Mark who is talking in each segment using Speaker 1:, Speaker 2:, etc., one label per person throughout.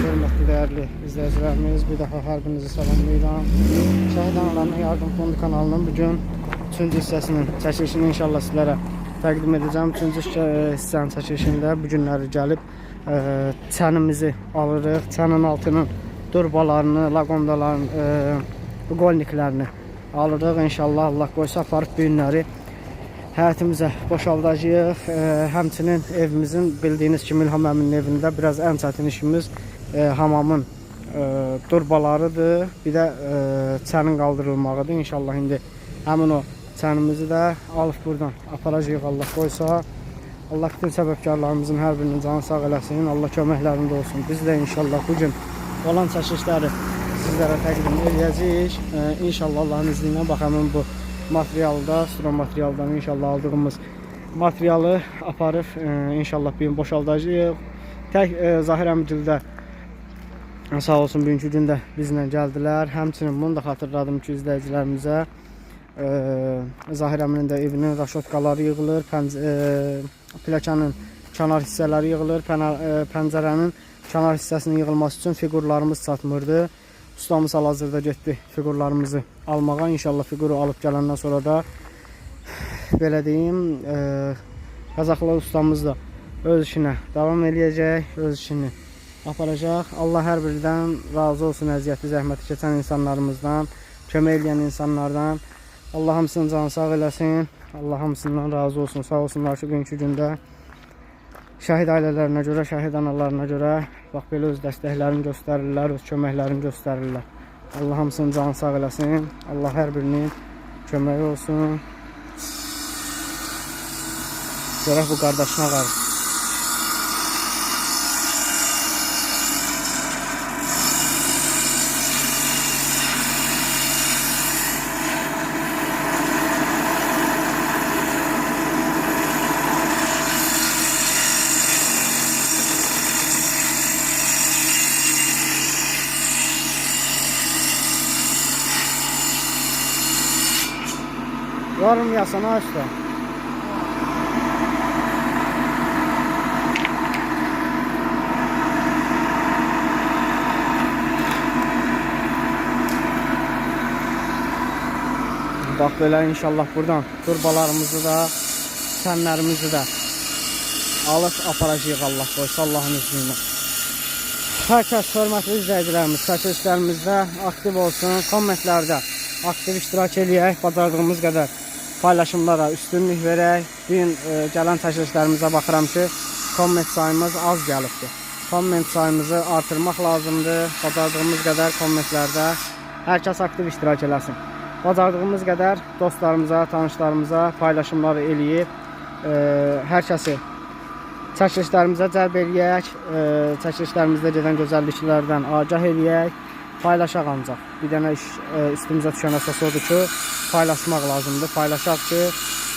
Speaker 1: Hörmətli dəyərli izləyicilərimiz, bir daha hər birinizi salamlayıram. Şəhid Yardım Fondu kanalının bugün 3-cü hissəsinin inşallah sizlərə təqdim edəcəm. 3-cü hissənin çəkilişində bu günləri gəlib e, çənimizi alırıq. Çənin altının durbalarını, laqondaların, e, qolniklərini alırıq. İnşallah Allah qoysa aparıb bu günləri həyətimizə boşaldacağıq. E, həmçinin evimizin bildiyiniz kimi İlham əminin evində biraz ən çətin işimiz e, hamamın e, durbalarıdır. Bir də e, çənin qaldırılmağıdır. İnşallah indi həmin o çənimizi də alıb buradan aparacağıq Allah qoysa. Allah bütün səbəbkarlarımızın hər birinin canı sağ eləsin. Allah köməklərində olsun. Biz də inşallah bu gün olan çəkilişləri sizlərə təqdim edəcəyik. E, inşallah Allahın izni ilə bax həmin bu materialda, sıra materialdan inşallah aldığımız materialı aparıb e, inşallah bir gün boşaldacağıq. Tək e, Zahir əmgildə sağ olsun bugünkü gündə bizlə gəldilər. Həmçinin bunu da xatırladım ki, izləyicilərimizə e, Zahir əminin də evinin raşotkaları yığılır, pənc e, plakanın kənar hissələri yığılır, pəna, e, pəncərənin kənar hissəsinin yığılması üçün fiqurlarımız çatmırdı. Ustamız hal-hazırda getdi fiqurlarımızı almağa. İnşallah fiquru alıb gələndən sonra da belə deyim, e, Qazaxlı ustamız da öz işinə davam eləyəcək, öz işini aparacaq. Allah hər birindən razı olsun əziyyəti, zəhməti keçən insanlarımızdan, kömək eləyən insanlardan. Allah hamısının canı sağ eləsin. Allah hamısından razı olsun. Sağ olsunlar ki, bugünkü gündə şəhid ailələrinə görə, şəhid analarına görə bax belə öz dəstəklərini göstərirlər, öz köməklərini göstərirlər. Allah hamısının canı sağ eləsin. Allah hər birinin köməyi olsun. Görək bu qardaşına qarşı. Yorum yasana usta. Bax belə inşallah buradan turbalarımızı da, sənlərimizi də alıb aparacağıq Allah qoysa Allahın izni ilə. Hər kəs hörmətli izləyicilərimiz, çəkilişlərimizdə aktiv olsun, kommentlərdə aktiv iştirak eləyək, bacardığımız qədər paylaşımlara üstünlük verək. Bu gün e, gələn çəkilişlərimizə baxıram ki, komment sayımız az gəlibdir. Komment sayımızı artırmaq lazımdır. Bacardığımız qədər kommentlərdə hər kəs aktiv iştirak eləsin. Bacardığımız qədər dostlarımıza, tanışlarımıza paylaşımlar eləyib e, hər kəsi çəkilişlərimizə cəlb eləyək, e, çəkilişlərimizdə gedən gözəlliklərdən agah eləyək, paylaşaq ancaq. Bir dənə iş e, üstümüzə düşən əsas odur ki, paylaşmaq lazımdır. Paylaşaq ki,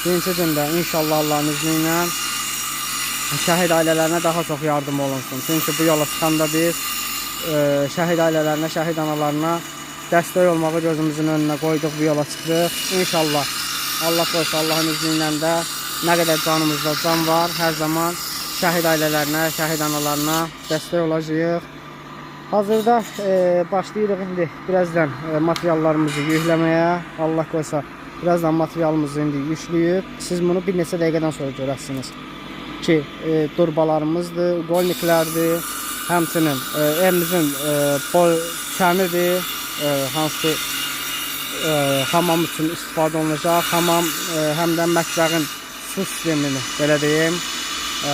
Speaker 1: birinci gündə inşallah Allahın izni ilə şəhid ailələrinə daha çox yardım olunsun. Çünki bu yola çıxanda biz e, şəhid ailələrinə, şəhid analarına dəstək olmağı gözümüzün önünə qoyduq, bu yola çıxdıq. İnşallah Allah qoysa Allahın izni ilə də nə qədər canımızda can var, hər zaman şəhid ailələrinə, şəhid analarına dəstək olacağıq. Hazırda e, başlayırıq indi birazdan e, materiallarımızı yükləməyə. Allah qoysa birazdan materialımızı indi yükləyib siz bunu bir neçə dəqiqədən sonra görərsiniz ki, e, durbalarımızdır, qolniklərdir, həmçinin e, evimizin e, bol kənidir, e, hansı e, hamam üçün istifadə olunacaq. Hamam e, həm də mətbəxin su sistemini belə deyim, e,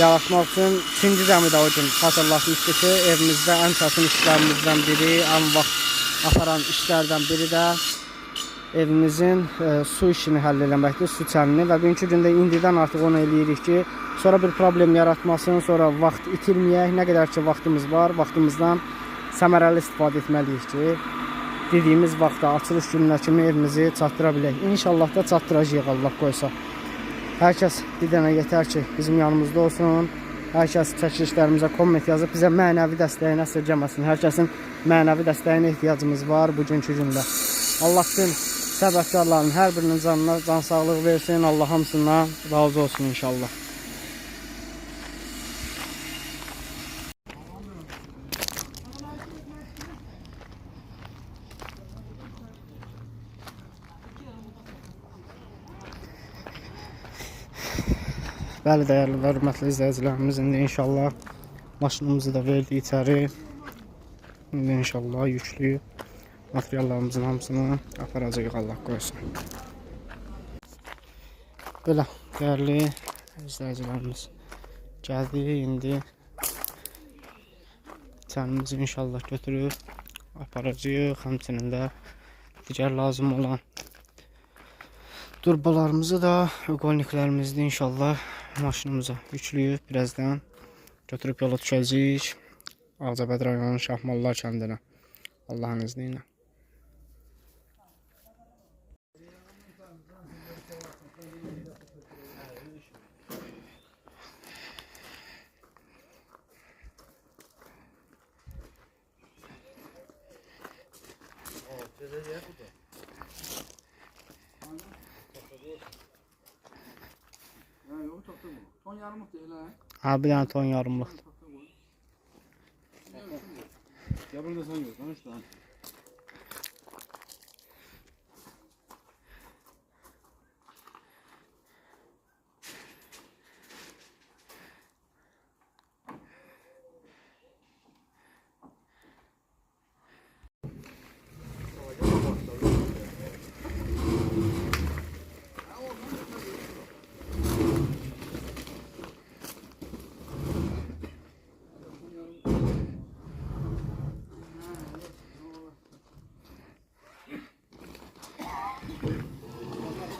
Speaker 1: yaratmaq üçün ikinci gəmi də o gün hazırlatmışdı ki, evimizdə ən çətin işlərimizdən biri, ən vaxt aparan işlərdən biri də evimizin e, su işini həll eləməkdir, su çənini və bugünkü gündə indidən artıq onu eləyirik ki, sonra bir problem yaratmasın, sonra vaxt itirməyək, nə qədər ki vaxtımız var, vaxtımızdan səmərəli istifadə etməliyik ki, dediyimiz vaxtda açılış gününə kimi evimizi çatdıra bilək. İnşallah da çatdıracağıq Allah qoysa. Hər kəs bir dənə yetər ki, bizim yanımızda olsun. Hər kəs çəkilişlərimizə komment yazıb bizə mənəvi dəstəyini əsirgəməsin. Hər kəsin mənəvi dəstəyinə ehtiyacımız var bugünkü gündə. Allah bütün səbəbkarların hər birinin canına can sağlığı versin. Allah hamısından razı olsun inşallah. Bəli, dəyərli və hörmətli izləyicilərimiz, indi inşallah maşınımızı da verdik içəri. İndi inşallah yüklüyüb materiallarımızın hamısını aparacağıq Allah qoysun. Belə dəyərli izləyicilərimiz gəldi indi içərimizi inşallah götürüb aparacağıq. Həmçinin də digər lazım olan turbalarımızı da uqolniklərimizi də inşallah maşınımıza yüklüyüb birazdan götürüb yola düşəcəyik. Ağcabəd rayonunun Şahmallar kəndinə. Allahın izni ilə.
Speaker 2: Ha yok topta bu. Ton yarımlık değil ha.
Speaker 1: Ha bir dənə ton yarımlıq.
Speaker 2: Ya burada sen yok. Lan üç tane.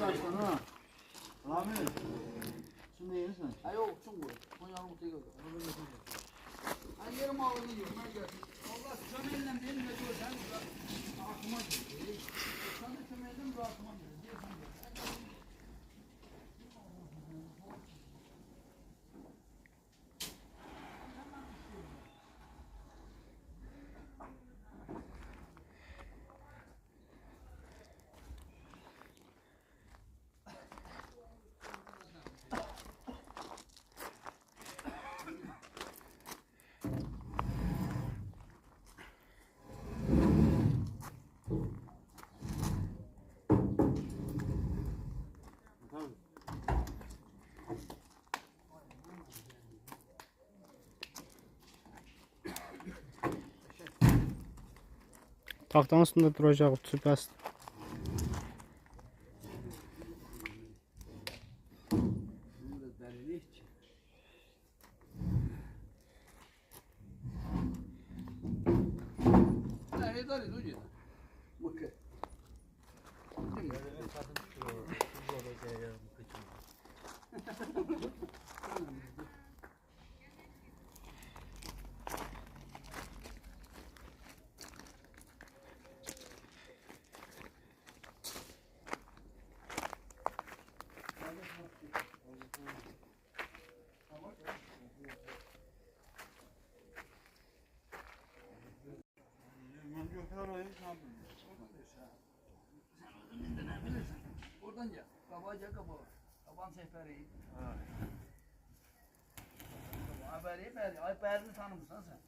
Speaker 2: Kaç tane ha? Rami. Şimdi yersin.
Speaker 3: Ha yok çok bu. Ton yarımlık değil. Ben yarım ağını yiyorum. Ben geldim. Allah çömeyle benim de diyor sen aklıma geliyor. Sen de çömeyle mi aklıma geliyor?
Speaker 1: Taxtanın üstündə duracaq süpəst.
Speaker 3: Oradan gel. Kabaca kaba. Kaban seferi. Haberi beri. Ay berini tanımışsın sen.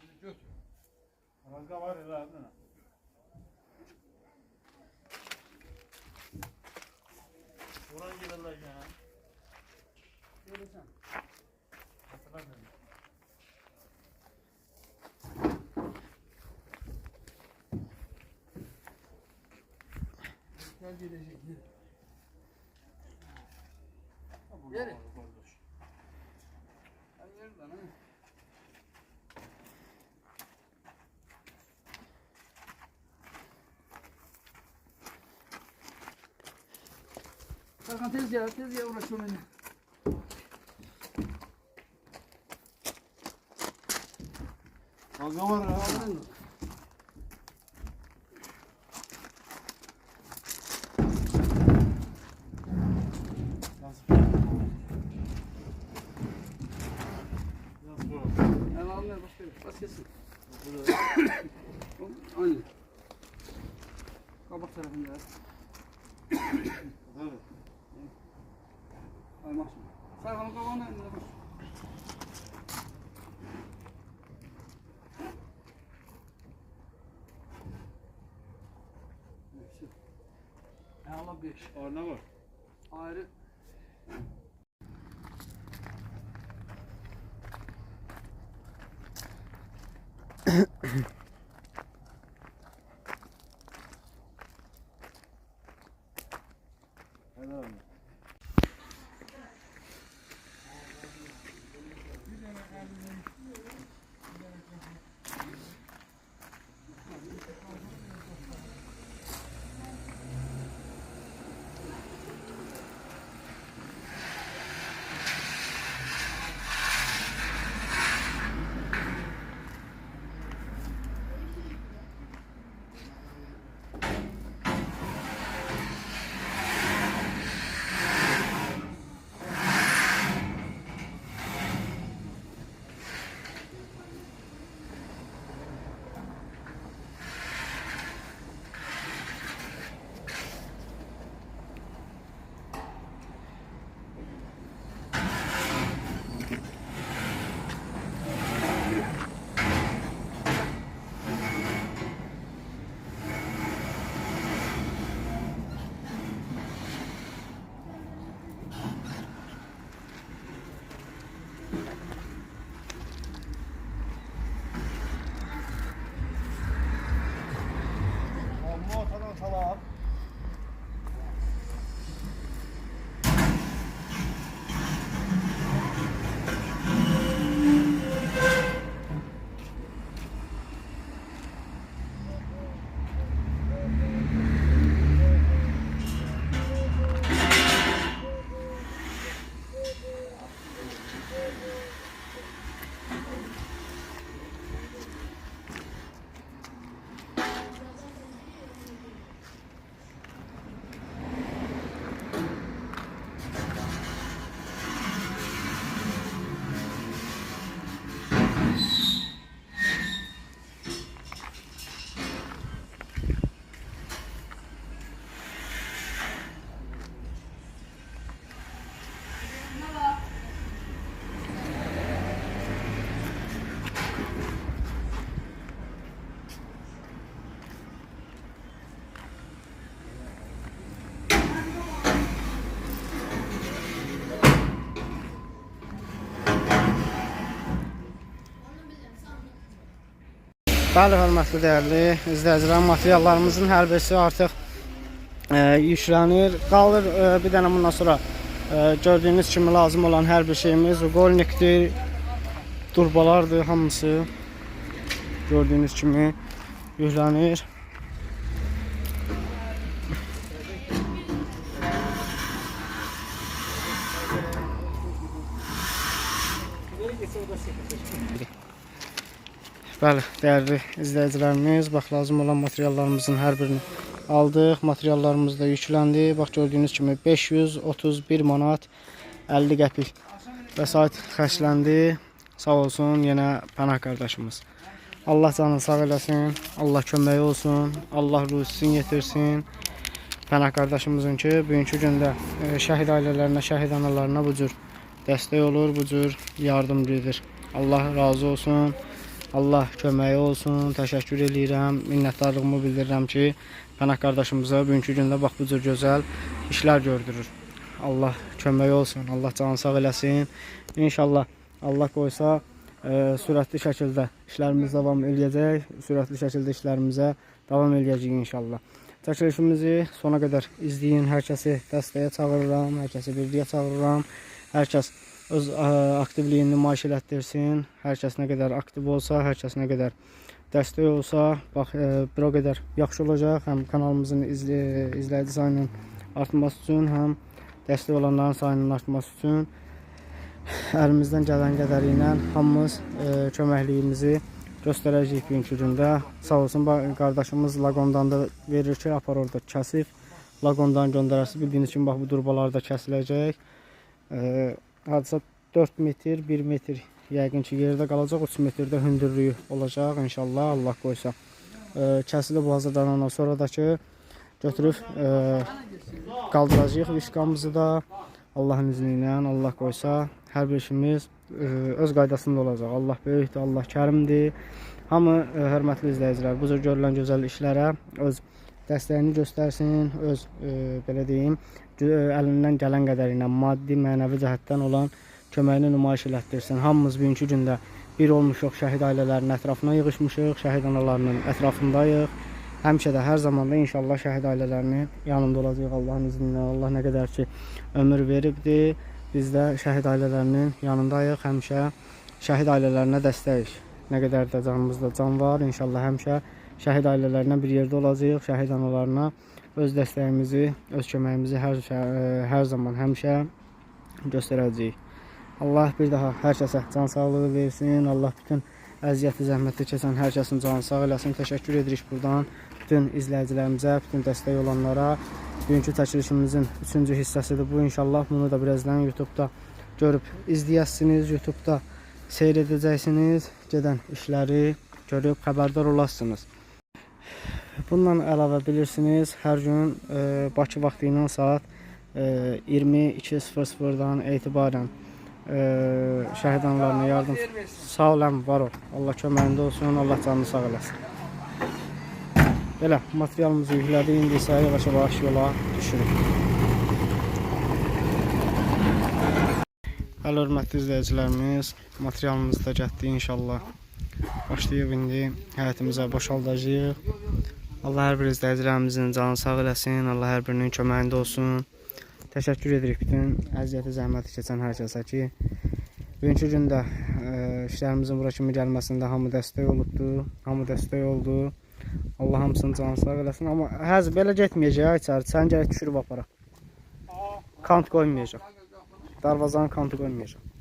Speaker 3: Şimdi götür.
Speaker 2: Razga var ya lan. Ulan giderler ya.
Speaker 3: Görürsen. Gel gelecek. Yeri. Ay yeri lan ha. Serkan tez gel, tez gel uğraşıyorum beni.
Speaker 2: Razga var ya.
Speaker 3: 5.
Speaker 2: Arna var.
Speaker 3: Ayrı.
Speaker 1: Bəli, hörmətli dəyərli izləyicilər, materiallarımızın hər birisi artıq e, yüklənir. Qalır e, bir dənə bundan sonra e, gördüyünüz kimi lazım olan hər bir şeyimiz uqolnikdir, durbalardır hamısı. Gördüyünüz kimi yüklənir. Bəli, dəyərli izləyicilərimiz, bax lazım olan materiallarımızın hər birini aldıq. Materiallarımız da yükləndi. Bax gördüyünüz kimi 531 manat 50 qəpik vəsait xərcləndi. Sağ olsun yenə Pənah qardaşımız. Allah canını sağ eləsin. Allah köməyi olsun. Allah ruhsunu yetirsin. Pənah qardaşımızın ki, bugünkü gündə e, şəhid ailələrinə, şəhid analarına bu cür dəstək olur, bu cür yardımcıdır. Allah razı olsun. Allah köməyi olsun. Təşəkkür eləyirəm. Minnətdarlığımı bildirirəm ki, Pənah qardaşımıza bugünkü gündə bax bu cür gözəl işlər gördürür. Allah köməyi olsun. Allah canı sağ eləsin. İnşallah Allah qoysa e, sürətli şəkildə işlərimiz davam eləyəcək. Sürətli şəkildə işlərimizə davam eləyəcəyik inşallah. Çəkilişimizi sona qədər izləyin. Hər kəsi dəstəyə çağırıram, hər kəsi birliyə çağırıram. Hər öz aktivliyini nümayiş elətdirsin. Hər kəs nə qədər aktiv olsa, hər kəs nə qədər olsa, bax ə, bir o qədər yaxşı olacaq. Həm kanalımızın izlə, izləyici sayının artması üçün, həm dəstək olanların sayının artması üçün əlimizdən gələn qədəri ilə hamımız ə, köməkliyimizi göstərəcəyik bugünkü gündə. Sağ olsun qardaşımız Laqondan da verir ki, apar orada kəsib. Laqondan göndərəsi bildiyiniz kimi bax bu durbalar da kəsiləcək. Hadisə 4 metr, 1 metr yəqin ki yerdə qalacaq, 3 metrdə hündürlüyü olacaq inşallah Allah qoysa. Ə, kəsilib hazırlanandan sonra da ki götürüb ə, qaldıracağıq viskamızı da Allahın izni ilə Allah qoysa hər bir işimiz ə, öz qaydasında olacaq. Allah böyükdür, Allah kərimdir. Hamı ə, hörmətli izləyicilər bu cür görülən gözəl işlərə öz dəstəyini göstərsin, öz e, belə deyim, e, əlindən gələn qədəri ilə maddi, mənəvi cəhətdən olan köməyini nümayiş elətdirsin. Hamımız bugünkü gündə bir olmuşuq, şəhid ailələrinin ətrafına yığışmışıq, şəhid analarının ətrafındayıq. Həmişə də hər zaman da inşallah şəhid ailələrinin yanında olacağıq Allahın izni ilə. Allah nə qədər ki ömür veribdi, biz də şəhid ailələrinin yanındayıq. Həmişə şəhid ailələrinə dəstəyik. Nə qədər də canımızda can var, inşallah həmişə şəhid ailələrinə bir yerdə olacağıq. Şəhid analarına öz dəstəyimizi, öz köməyimizi hər şə- hər zaman həmişə göstərəcəyik. Allah bir daha hər kəsə can sağlığı versin. Allah bütün əziyyəti, zəhməti keçən hər kəsin canı sağ eləsin. Təşəkkür edirik buradan bütün izləyicilərimizə, bütün dəstək olanlara. Bugünkü çəkilişimizin 3-cü hissəsidir bu. İnşallah bunu da birazdan YouTube-da görüb izləyəsiniz. YouTube-da seyr edəcəksiniz. Gedən işləri görüb xəbərdar olasınız. Bundan əlavə bilirsiniz, hər gün e, Bakı vaxtı ilə saat e, 22:00-dan etibarən e, şəhid analarına yardım sağ olun, var ol. Allah köməyində olsun, Allah canını sağ eləsin. Belə materialımızı yüklədik, indi isə yavaş-yavaş yola düşürük. Hələ hörmətli izləyicilərimiz, materialımız da getdi inşallah. Başlayıb indi həyətimizə boşaldacağıq. Allah hər bir izləyicilərimizin canını sağ eləsin, Allah hər birinin köməyində olsun. Təşəkkür edirik bütün əziyyəti, zəhməti keçən hər kəsə ki, bugünkü gündə e, işlərimizin bura kimi gəlməsində hamı dəstək olubdu, hamı dəstək oldu. Allah hamısının canını sağ eləsin, amma həz belə getməyəcək içəri. Sən gəl düşürüb aparaq. Kant qoymayacaq. Darvazanın kantı qoymayacaq.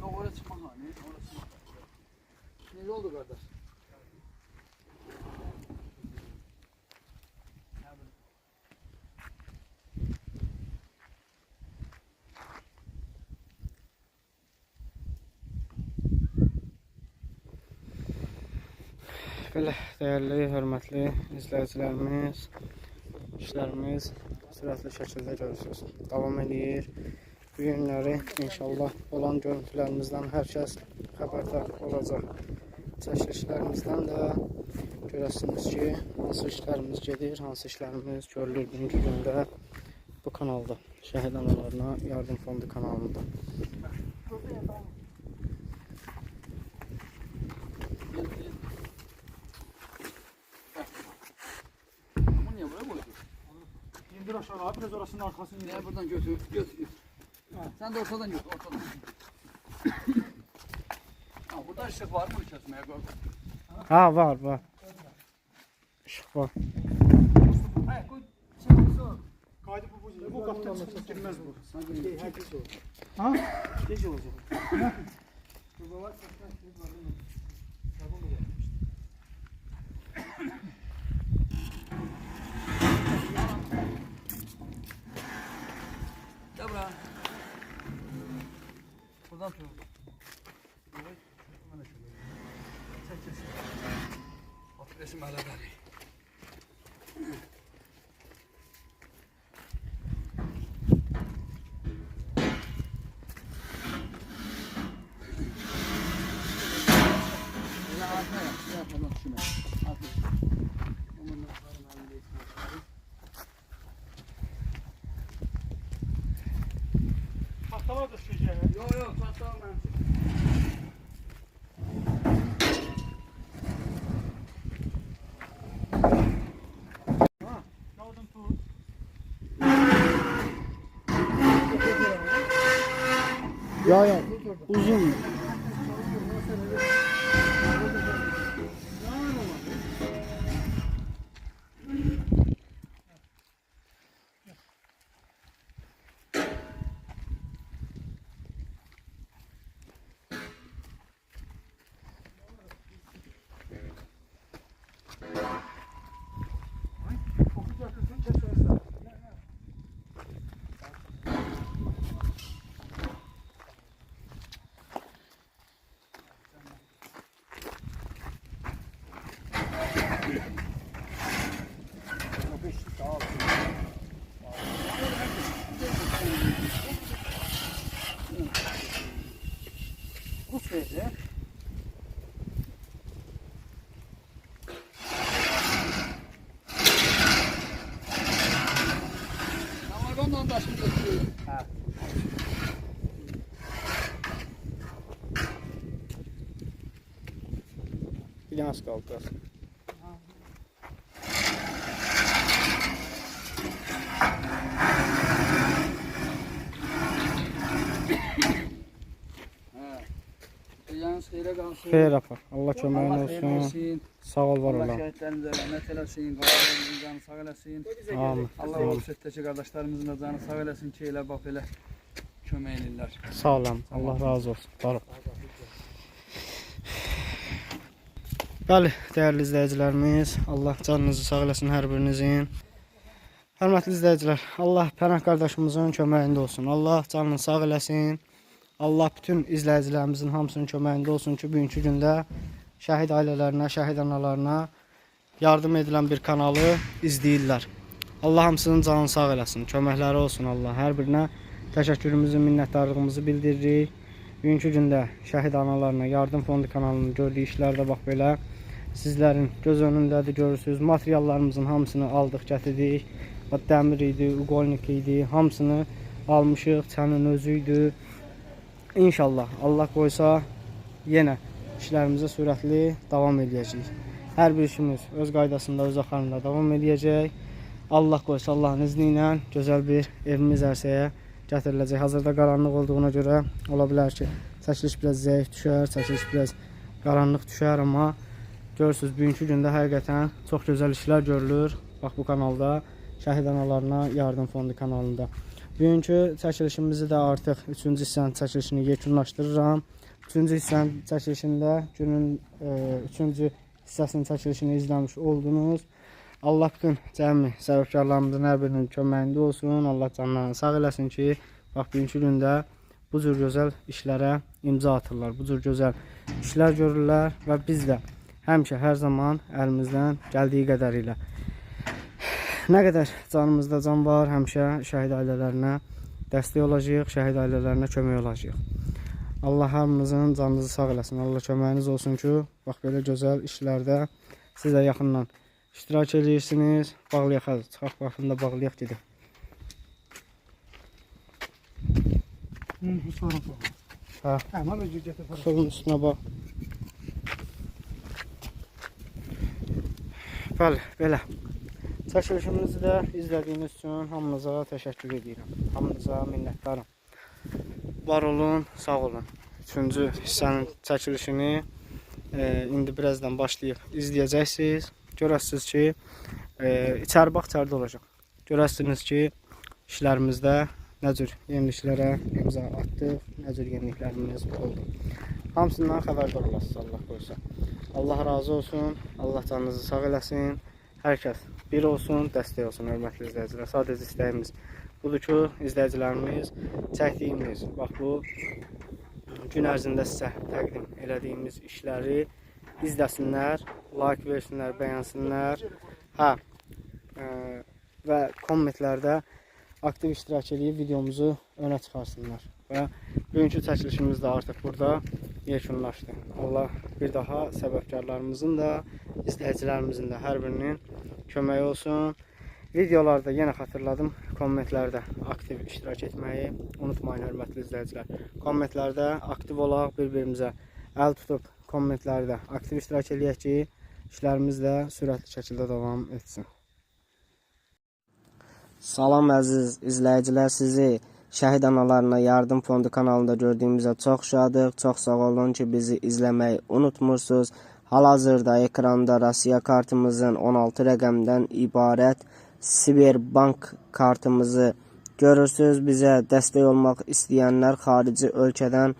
Speaker 3: Yok oraya çıkmaz ha. Ne? Orası çıkmaz. Ne oldu kardeş?
Speaker 1: Belə dəyərli, hörmətli izləyicilərimiz, işlərimiz sürətli şəkildə görürsünüz. Davam edir. Bu günləri inşallah olan görüntülərimizdən hər kəs xəbərdar olacaq. Çəkilişlərimizdən də görəsiniz ki, hansı işlərimiz gedir, hansı işlərimiz görülür bugünkü gündə bu kanalda. Şəhid analarına yardım fondu kanalında.
Speaker 2: Orasının arkasını.
Speaker 3: Niye buradan götür, götür. Sen de ortadan götür, ortadan. ha, burada ışık var mı kesmeye gördüm.
Speaker 1: Ha var var. Işık var.
Speaker 2: Kaydı bu bu. Bu kaptan girmez bu.
Speaker 3: Sanki
Speaker 2: Ha? Gece olacak.
Speaker 3: Gel Buradan tut. Evet. Çek çek. Bak resim hala gari. Ya altına yap, yapma lan şuna. Altına. Aman Allah'ım, halinde ismi.
Speaker 2: Tahtalar da düşeceği.
Speaker 3: Yok yok tahta almayayım.
Speaker 2: Kağıdın tut.
Speaker 1: Ya ya uzun. Az
Speaker 3: qalsın.
Speaker 1: Xeyr apar. Allah köməyin
Speaker 3: Allah
Speaker 1: olsun.
Speaker 3: olsun.
Speaker 1: Sağ ol var
Speaker 3: Allah
Speaker 1: ola.
Speaker 3: şəhidlərimizə rəhmət eləsin, qalanlarımızın canı sağ eləsin.
Speaker 1: Amin.
Speaker 3: Allah o sətdəki qardaşlarımızın da canı sağ eləsin ki, elə bax elə kömək edirlər.
Speaker 1: Sağ olun. Allah razı olsun. Var ol. Bəli, dəyərli izləyicilərimiz, Allah canınızı sağ eləsin hər birinizin. Hörmətli izləyicilər, Allah Pənah qardaşımızın köməyində olsun. Allah canını sağ eləsin. Allah bütün izləyicilərimizin hamısının köməyində olsun ki, bugünkü gündə şəhid ailələrinə, şəhid analarına yardım edilən bir kanalı izləyirlər. Allah hamısının canını sağ eləsin. Köməkləri olsun Allah. Hər birinə təşəkkürümüzü, minnətdarlığımızı bildiririk. Bugünkü gündə şəhid analarına yardım fondu kanalının gördüyü işlərdə bax belə sizlərin göz önündədir görürsüz. Materiallarımızın hamısını aldıq, gətirdik. Dəmir idi, uqolnik idi, hamısını almışıq. Çənin özü idi. İnşallah Allah qoysa yenə işlərimizə sürətli davam edəcəyik. Hər bir işimiz öz qaydasında, öz axarında davam edəcək. Allah qoysa Allahın izni ilə gözəl bir evimiz ərsəyə gətiriləcək. Hazırda qaranlıq olduğuna görə ola bilər ki, çəkiliş biraz zəif düşər, çəkiliş biraz qaranlıq düşər, amma görürsüz bugünkü gündə həqiqətən çox gözəl işlər görülür. Bax bu kanalda Şəhid Analarına Yardım Fondu kanalında. Bugünkü çəkilişimizi də artıq 3-cü hissənin çəkilişini yekunlaşdırıram. 3-cü hissənin çəkilişində günün 3-cü hissəsinin çəkilişini izləmiş oldunuz. Allah bütün cəmi səbəbkarlarımızın hər birinin köməyində olsun. Allah canlarını sağ eləsin ki, bax bugünkü gündə bu cür gözəl işlərə imza atırlar. Bu cür gözəl işlər görürlər və biz də həmişə hər zaman əlimizdən gəldiyi qədərilə nə qədər canımızda can var, həmişə şəhid ailələrinə dəstək olacağıq, şəhid ailələrinə kömək olacağıq. Allah hamınızın canınızı sağ eləsin. Allah köməyiniz olsun ki, bax belə gözəl işlərdə siz də yaxından iştirak edirsiniz. Bağlayaq, hadi, çıxaq baxında bağlayaq gedək.
Speaker 2: Sonra.
Speaker 1: Ha.
Speaker 2: Hemen özü getir.
Speaker 1: Solun üstünə bax. Bəli, belə. Çəkilişimizi də izlədiyiniz üçün hamınıza təşəkkür edirəm. Hamınıza minnətdaram. Var olun, sağ olun. Üçüncü hissənin çəkilişini e, indi birazdan başlayıb izləyəcəksiniz. Görəsiniz ki, e, içəri bax, içəridə olacaq. Görəsiniz ki, işlərimizdə nə cür yeniliklərə imza atdıq, nə cür yeniliklərimiz oldu. Hamısından xəbərdar olasınız Allah qoysa. Allah razı olsun, Allah canınızı sağ eləsin. Hər bir olsun, dəstək olsun hörmətli izləyicilər. Sadəcə istəyimiz budur ki, izləyicilərimiz çəkdiyimiz, bax bu gün ərzində sizə təqdim elədiyimiz işləri izləsinlər, like versinlər, bəyənsinlər. Hə, ə, və kommentlərdə aktiv iştirak edib videomuzu önə çıxarsınlar. Və bugünkü çəkilişimiz də artıq burada yekunlaşdı. Allah bir daha səbəbkarlarımızın da, izləyicilərimizin də hər birinin köməyi olsun. Videolarda yenə xatırladım, kommentlərdə aktiv iştirak etməyi unutmayın hörmətli izləyicilər. Kommentlərdə aktiv olaq, bir-birimizə əl tutub kommentlərdə aktiv iştirak eləyək ki, işlərimiz də sürətli şəkildə davam etsin.
Speaker 4: Salam əziz izləyicilər, sizi Şəhid Analarına Yardım Fondu kanalında gördüyümüzə çox şadıq. Çox sağ olun ki, bizi izləməyi unutmursunuz. Hal-hazırda ekranda Rusiya kartımızın 16 rəqəmdən ibarət Siberbank kartımızı görürsüz. Bizə dəstək olmaq istəyənlər xarici ölkədən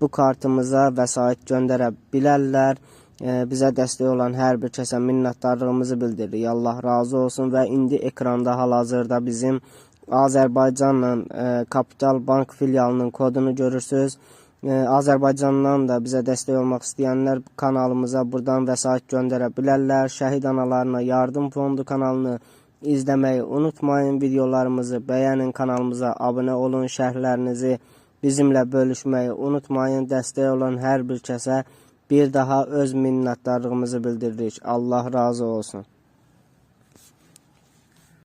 Speaker 4: bu kartımıza vəsait göndərə bilərlər. Ee, bizə dəstək olan hər bir kəsə minnətdarlığımızı bildiririk. Allah razı olsun və indi ekranda hal-hazırda bizim Azərbaycanla e, Kapital Bank filialının kodunu görürsüz. E, Azərbaycandan da bizə dəstək olmaq istəyənlər kanalımıza buradan vəsait göndərə bilərlər. Şəhid analarına yardım fondu kanalını izləməyi unutmayın. Videolarımızı bəyənin, kanalımıza abunə olun, şərhlərinizi bizimlə bölüşməyi unutmayın. Dəstək olan hər bir kəsə bir daha öz minnətdarlığımızı bildiririk. Allah razı olsun.